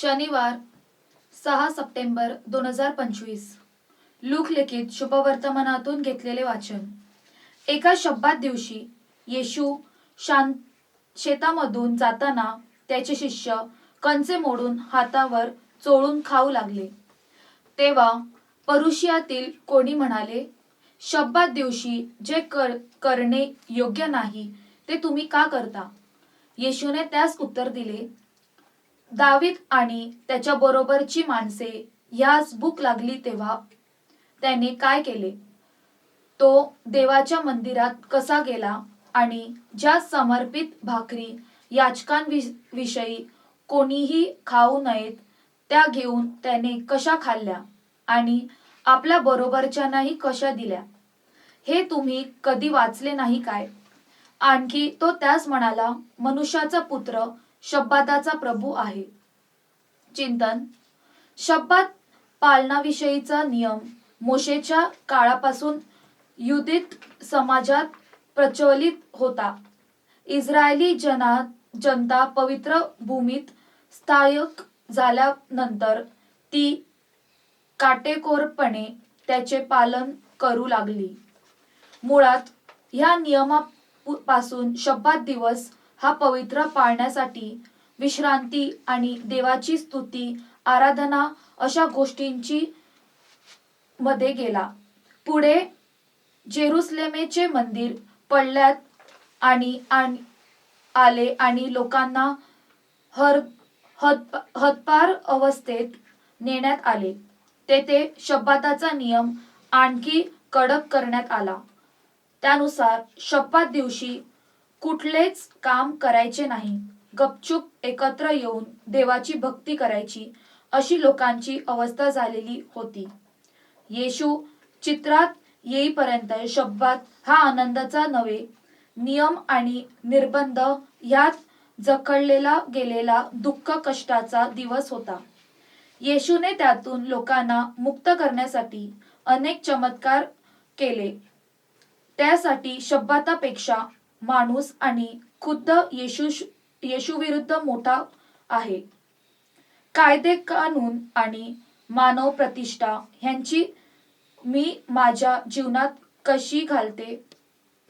शनिवार सहा सप्टेंबर दोन हजार पंचवीस. लुखलिखित शुभवर्तमानातून घेतलेले वाचन. एका शब्दात दिवशी येशू शांत शेतामधून जाताना त्याचे शिष्य कंचे मोडून हातावर चोळून खाऊ लागले. तेव्हा परुशियातील कोणी म्हणाले शब्दात दिवशी जे कर करणे योग्य नाही ते तुम्ही का करता? येशूने त्यास उत्तर दिले दावीद आणि त्याच्या बरोबरची माणसे ह्यास भूक लागली तेव्हा त्याने काय केले? तो देवाच्या मंदिरात कसा गेला आणि ज्या समर्पित भाकरी याचकांविषयी कोणीही खाऊ नयेत त्या घेऊन त्याने कशा खाल्ल्या आणि आपल्या बरोबरच्यांनाही कशा दिल्या? हे तुम्ही कधी वाचले नाही काय? आणखी तो त्यास म्हणाला मनुष्याचा पुत्र शब्दाचा प्रभू आहे. चिंतन. शब्दात पालनाविषयीचा नियम मोशेच्या काळापासून युदित समाजात प्रचलित होता. इस्रायली जना जनता पवित्र भूमीत स्थायक झाल्यानंतर ती काटेकोरपणे त्याचे पालन करू लागली. मुळात ह्या नियमापासून शब्दात दिवस हा पवित्र पाळण्यासाठी विश्रांती आणि देवाची स्तुती आराधना अशा गोष्टींची मध्ये गेला. पुढे जेरुसलेमेचे मंदिर पडल्यात आणि आणि- आले आणि लोकांना हर हत हतपार अवस्थेत नेण्यात आले. तेथे शब्दाचा नियम आणखी कडक करण्यात आला. त्यानुसार शब्दात दिवशी कुठलेच काम करायचे नाही. गपचूप एकत्र येऊन देवाची भक्ती करायची अशी लोकांची अवस्था झालेली होती. येशू चित्रात येईपर्यंत शब्दात हा आनंदाचा नव्हे नियम आणि निर्बंध ह्यात जखडलेला गेलेला दुःख कष्टाचा दिवस होता. येशूने त्यातून लोकांना मुक्त करण्यासाठी अनेक चमत्कार केले. त्यासाठी शब्दातापेक्षा माणूस आणि खुद्द येशू येशूविरुद्ध मोठा आहे. कायदे कानून आणि मानव प्रतिष्ठा ह्यांची मी माझ्या जीवनात कशी घालते?